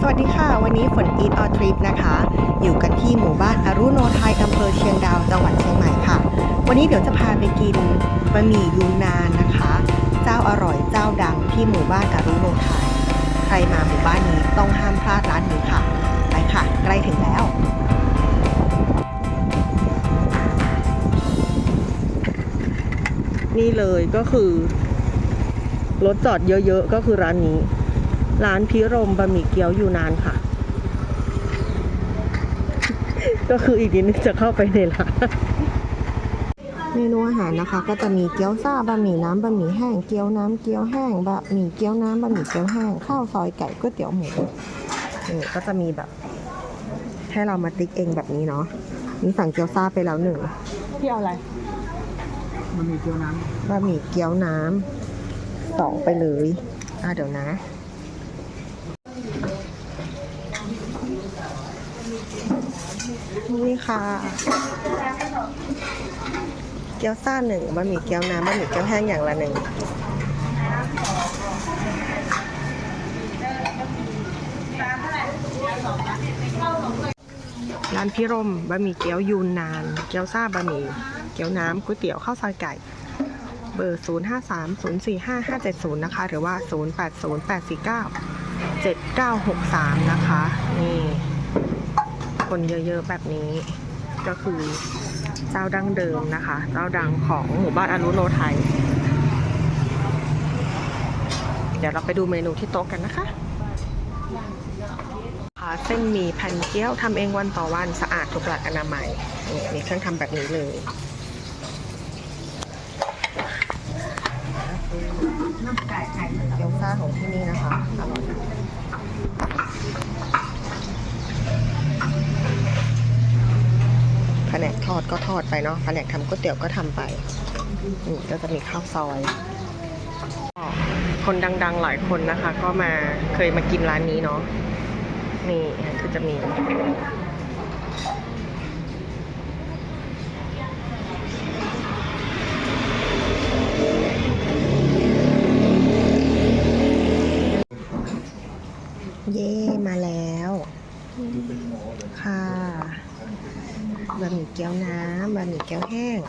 สวัสดีค่ะ วันนี้ฝน Eat or Trip นะคะ อยู่กันที่หมู่บ้านอารุโนไทยอำเภอเชียงดาวจังหวัดเชียงใหม่ค่ะ วันนี้เดี๋ยวจะพาไปกินบะหมี่ยูนานนะคะ เจ้าอร่อยเจ้าดังที่หมู่บ้านอารุโนไทยใครมาหมู่บ้านนี้ต้องห้ามพลาดร้านนี้ค่ะไปค่ะ ใกล้ถึงแล้วนี่เลยก็คือรถจอดเยอะๆ ก็คือร้านนี้ ร้านพิรมบะหมี่เกี๊ยวอยู่นานค่ะ ก็คืออีกนิดนึงจะเข้าไปในร้านเมนูอาหารนะคะ ก็จะมีเกี๊ยวซ่าบะหมี่น้ำบะหมี่แห้งเกี๊ยวน้ำเกี๊ยวแห้งบะหมี่เกี๊ยวน้ำบะหมี่เกี๊ยวแห้งข้าวซอยไก่ก๋วยเตี๋ยวหมูนี่ก็จะมีแบบ ให้เรามาติ๊กเองแบบนี้เนาะนี่สั่งเกี๊ยวซ่าไปแล้วหนึ่งพี่เอาอะไรมันมีเกี๊ยวน้บะหมี่เกี๊ยวน้ำสองไปเลย อะเดี๋ยวนะ นี่ค่ะ เกี๊ยวซ่าหนึ่งบะหมี่เกี๊ยวน้ำบะหมี่เกี๊ยวแห้งอย่างละหนึ่งร้านพิรมบะหมี่เกี๊ยวยูนนาน เกี๊ยวซ่าบะหมี่เกี๊ยวน้ำก๋วยเตี๋ยวข้าวซอยไก่ เบอร์ 0 5 3 0 4 5 5 7 0 นะคะ หรือว่า 0 8 0 8 4 9 7 9 6 3 นะคะ นี่ คนเยอะๆแบบนี้ ก็คือเจ้าดั้งเดิมนะคะ เจ้าดังของหมู่บ้านอนุโนไทย เดี๋ยวเราไปดูเมนูที่โต๊ะกันนะคะเส้นหมี่แผ่นเกี๊ยวทำเองวันต่อวันสะอาดถูกหลักอนามัยนี่มีเครื่องทำแบบนี้เลยเกี๊ยวซ่าของที่นี่นะคะอร่อยแผน ก็ทอดไปเนาะแผนกทำก๋วยเตี๋ยวก็ทำไปนี่ก็จะมีข้าวซอย คนดังๆหลายคนนะคะ ก็มาเคยมากินร้านนี้เนาะนี่คือจะมี เย่มาแล้ว ค่ะบะหมี่เกี๊ยวน้ เกี๊ยวแห้ง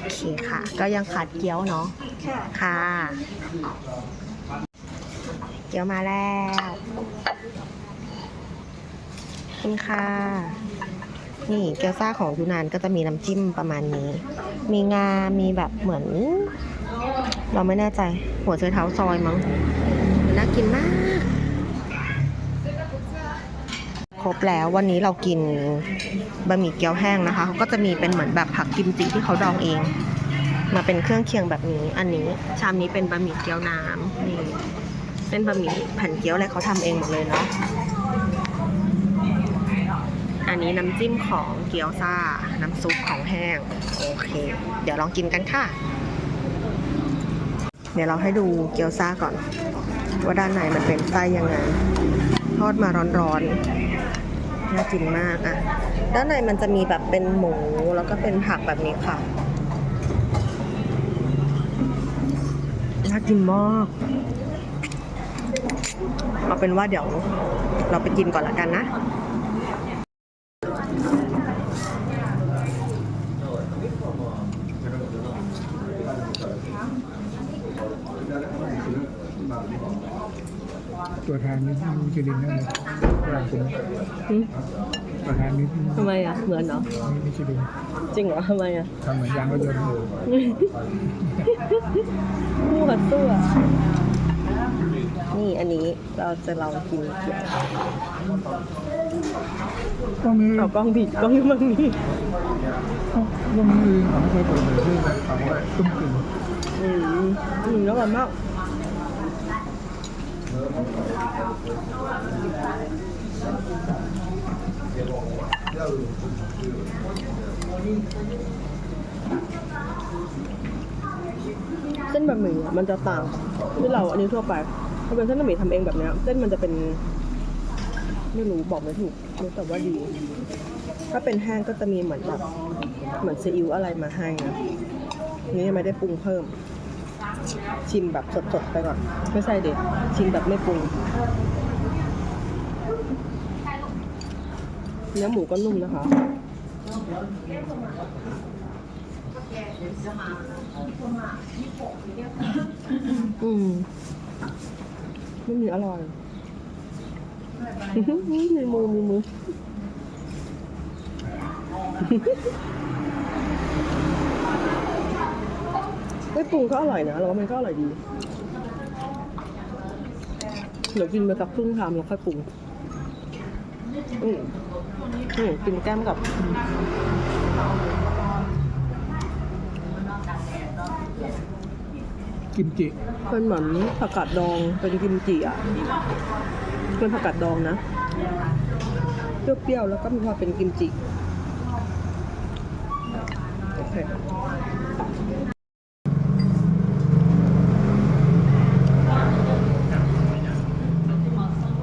โอเคค่ะ ก็ยังขาดเกี๊ยวเนาะค่ะคะเกี๊ยวมาแล้วอบคุณค่ะ นี่เกี๊ยวซ่าของยูนานก็จะมีน้ำจิ้มประมาณนี้ มีงา มีแบบเหมือน เราไม่แน่ใจ หัวเชื้อเท้าซอยมั้ง น่ากินมาก ครบแล้ววันนี้เรากินบะหมี่เกี๊ยวแห้งนะคะเขาก็จะมีเป็นเหมือนแบบผักกิมจิที่เขาดองเอง มาเป็นเครื่องเคียงแบบนี้ อันนี้ชามนี้เป็นบะหมี่เกี๊ยวน้ำนี่เส้นบะหมี่แผ่นเกี๊ยวอะไรเขาทำเองหมดเลยเนาะอันนี้น้ำจิ้มของเกี๊ยวซ่า น้ำซุปของแห้งโอเค เดี๋ยวลองกินกันค่ะ เดี๋ยวเราให้ดูเกี๊ยวซ่าก่อน ว่าด้านในมันเป็นไส้ยังไงทอดมาร้อนๆ น่ากินมากอะ ด้านในมันจะมีแบบเป็นหมูแล้วก็เป็นผักแบบนี้ค่ะ น่ากินมากเอาเป็นว่าเดี๋ยวเราไปกินก่อนละกันนะตัวแทนนี่มีจรินนั่นเลย ร้านคุณตัวแทนนี่ทำไมอะ เหมือนเนาะมีจรินจริงเหรอทำไมอะ ทำเหมือนยางรถยนต์คู่กับสู้อะนี่อันนี้เราจะลองกินเกี๊ยวก็มีเอากล้องผิดกล้องอยู่มั่งนี่ก็มีของไม่เคยเปิดเผยชื่อของตุ้มกึ่งอืมอืมแล้วกันมาก เส้นบะหมี่อะมันจะต่างที่เราอันนี้ทั่วไปถ้าเป็นเส้นบะหมี่ทำเองแบบเนี้ยเส้นมันจะเป็น ไม่รู้บอกไม่ถูกรู้แต่ว่าดี ถ้าเป็นแห้งก็จะมีเหมือนแบบเหมือนซีอิ๊วอะไรมาให้นะนี่ยังไม่ได้ปรุงเพิ่ม ชิมแบบสดๆไปก่อน ไม่ใช่เด็ดชิมแบบไม่ปรุง เนื้อหมูก็นุ่มนะคะอืมไม่มีอร่อยมีมือมีมือไม่ปรุงก็อร่อยนะแล้วมันก็อร่อยดี เดี๋ยวกินไปสักครึ่งชามแล้วค่อยปรุง อืมอืมกินแก้มกับกิมจิเป็นเหมือนผักกาดดองเป็นกิมจิอะเป็นผักกาดดองนะเปรี้ยวๆแล้วก็มีความเป็นกิมจิโอเค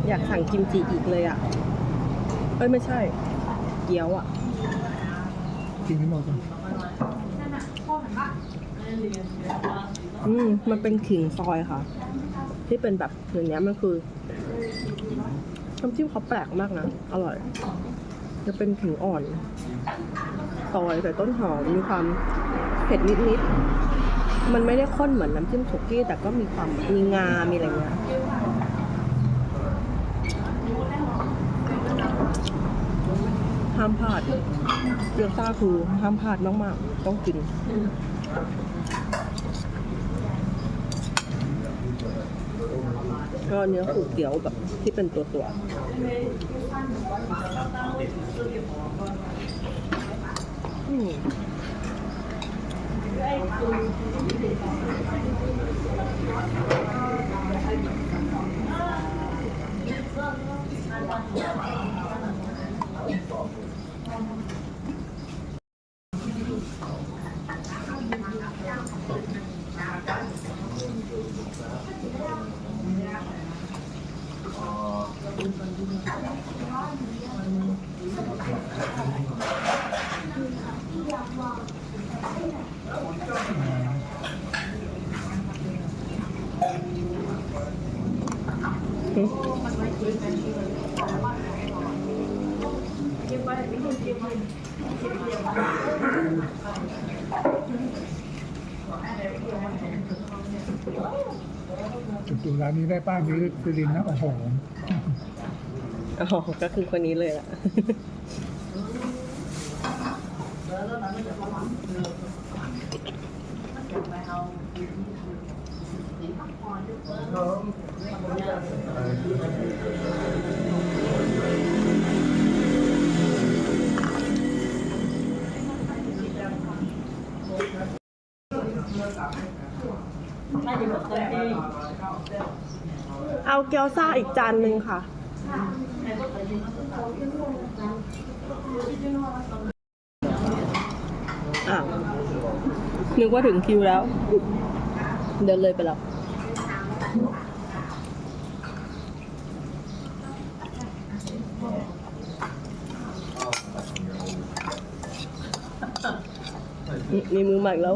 อยากสั่งกิมจิอีกเลยอะ เอ้ยไม่ใช่ เกี๊ยวอะกินให้หมดก่อนอืมมันเป็นขิงซอยค่ะ ที่เป็นแบบอย่างเนี้ยมันคือน้ำจิ้มเขาแปลกมากนะ อร่อย จะเป็นขิงอ่อนซอยใส่ต้นหอมมีความเผ็ดนิดๆมันไม่ได้ข้นเหมือนน้ำจิ้มสุกี้แต่ก็มีความมีงา มีอะไรเงี้ย ห้ามพลาดเกี๊ยวซ่าคือห้ามพลาดมากๆต้องกินก็เนื้อผูเตี๋ยวแบบที่เป็นตัวตัวอืมอ จุดดูร้านนี้ได้ป้านี้คือลินนะโอ้โหอ๋อก็คือคนนี้เลยล่ะ เอาเกี๊ยวซ่าอีกจานหนึ่งค่ะ อะ นึกว่าถึงคิวแล้ว เดินเลยไปแล้วนี่มีมือใหม่แล้ว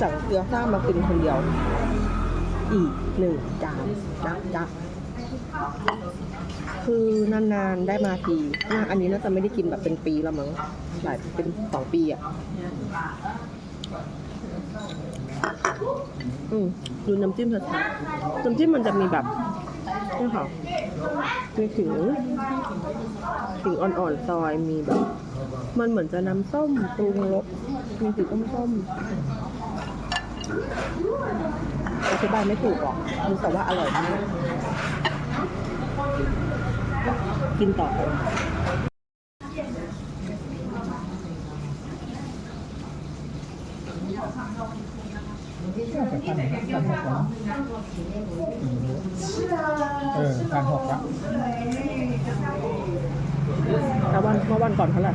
สั่งเกี๊ยวซ่ามากินคนเดียว อีกหนึ่งจานจ้ะจ้ะคือนานๆได้มาทีน่าอันนี้น่าจะไม่ได้กินแบบเป็นปีแล้วมั้งหลายเป็นสองปีอะอืมดูน้ำจิ้มชัดๆน้ำจิ้มมันจะมีแบบนี่ค่ะมีถึงถึงอ่อนๆซอยมีแบบ มันเหมือนจะน้ำส้มปรุงรสมีสีส้มๆ อธิบายไม่ถูกหรอกรู้แต่ว่าอร่อยมาก กินต่อน่าจะพันพันหกแล้วเออพันหกละแล้ววันเมื่อวันก่อนเท่าไหร่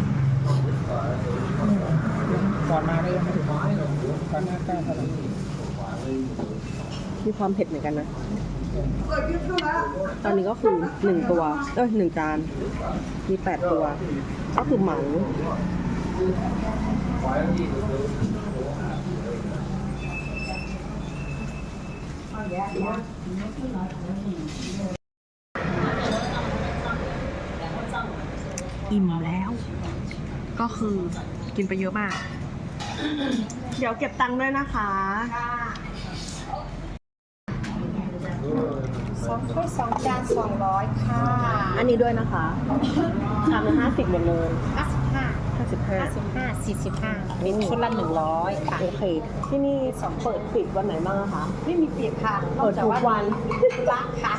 ก่อนมาได้ยังไม่ถึงพันห้าเก้าเท่าไหร่ มีความเผ็ดเหมือนกันนะ ตอนนี้ก็คือหนึ่งตัว เอ้ยหนึ่งจาน มีแปดตัว ก็คือเหมาอิ่มแล้ว ก็คือกินไปเยอะมาก เดี๋ยวเก็บตังค์ด้วยนะคะสองถ้วยสองจานสองร้อยค่ะ อันนี้ด้วยนะคะชามละห้าสิบหมดเลย ห้าสิบห้าห้าสิบห้าห้าสิบห้าสี่สิบห้าอืมชุดละหนึ่งร้อยค่ะ โอเค ที่นี่สองเปิดปิดวันไหนบ้างอะคะ ไม่มีเปลี่ยนค่ะเปิดทุกวัน ละค่ะ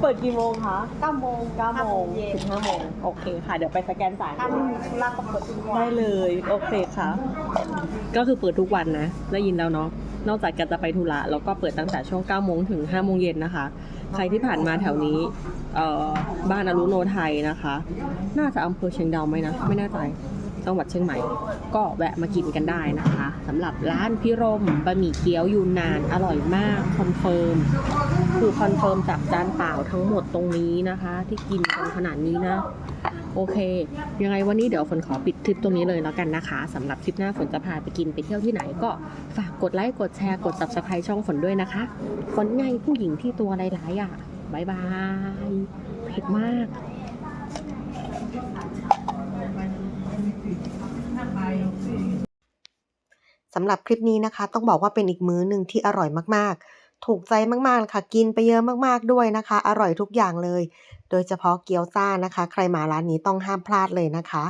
เปิดกี่โมงคะเก้าโมงเก้าโมงเย็นถึงห้าโมงโอเคค่ะ เดี๋ยวไปสแกนจ่ายถ้าไม่มีธุระก็เปิดทุกวันได้เลย โอเคค่ะ ก็คือเปิดทุกวันนะ ได้ยินแล้วเนาะ นอกจากแกจะไปธุระแล้วก็เปิดตั้งแต่ช่วง9โมงถึง5โมงเย็นนะคะ ใครที่ผ่านมาแถวนี้เอ่อบ้านอรุโนไทยนะคะ น่าจะอำเภอเชียงดาวไหมนะ ไม่แน่ใจ จังหวัดเชียงใหม่ ก็แวะมากินกันได้นะคะสำหรับร้านพิรมบะหมี่เกี๊ยวยูนนานอร่อยมากคอนเฟิร์มคือคอนเฟิร์มจากจานเปล่าทั้งหมดตรงนี้นะคะ ที่กินกันขนาดนี้นะโอเค ยังไงวันนี้เดี๋ยวฝนขอปิดทริปตรงนี้เลยแล้วกันนะคะสำหรับทริปหน้าฝนจะพาไปกินไปเที่ยวที่ไหนก็ฝากกดไลค์กดแชร์กด subscribe ช่องฝนด้วยนะคะฝนไงผู้หญิงที่ตัวหลายๆอะบายบายเผ็ดมาก สำหรับคลิปนี้นะคะ ต้องบอกว่าเป็นอีกมื้อหนึ่งที่อร่อยมากๆ ถูกใจมากๆเลยค่ะ กินไปเยอะมากๆด้วยนะคะ อร่อยทุกอย่างเลย โดยเฉพาะเกี๊ยวซ่านะคะ ใครมาร้านนี้ต้องห้ามพลาดเลยนะคะ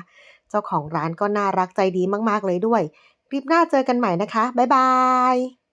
เจ้าของร้านก็น่ารักใจดีมากๆเลยด้วย คลิปหน้าเจอกันใหม่นะคะ บ๊ายบาย